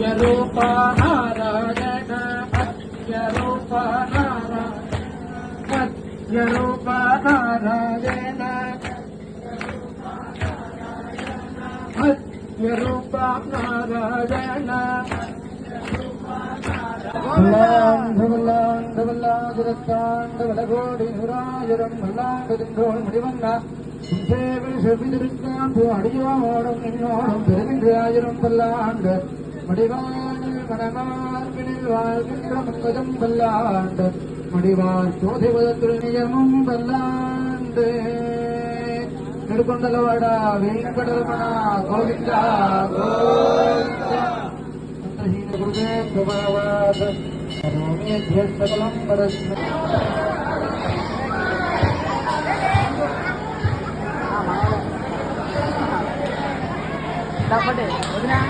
ಭಕ್ತಿಯ ರೂಪ ನಾರಾಯಣ ಭಕ್ತಿಯ ರೂಪ ನಾರಾಯಣ ಭಕ್ತಿಯ ರೂಪ ನಾರಾಯಣ ಭಕ್ತಿಯ ರೂಪ ನಾರಾಯಣ ோடி நுராயிரம் நல்லாண்டதென்றோள் முடிவன்னா சேவை செவிதிருக்கான் அடியோடும் என்னோடும் பெருகின்ற ஆயிரம் பல்லாண்டு மடிவார் மனமார் பிணிவாழ்கின்றமும் பல்லாண்டு மடிவார் சோதிவதற்கு நியமும் பல்லாண்டு நெடுக்கொண்டலவாடா வேங்கடலமனா கோவிந்தா கோவிந்தா குருவே சுபவாச சகலம் பரஸ்ம డబ్బడే వదినా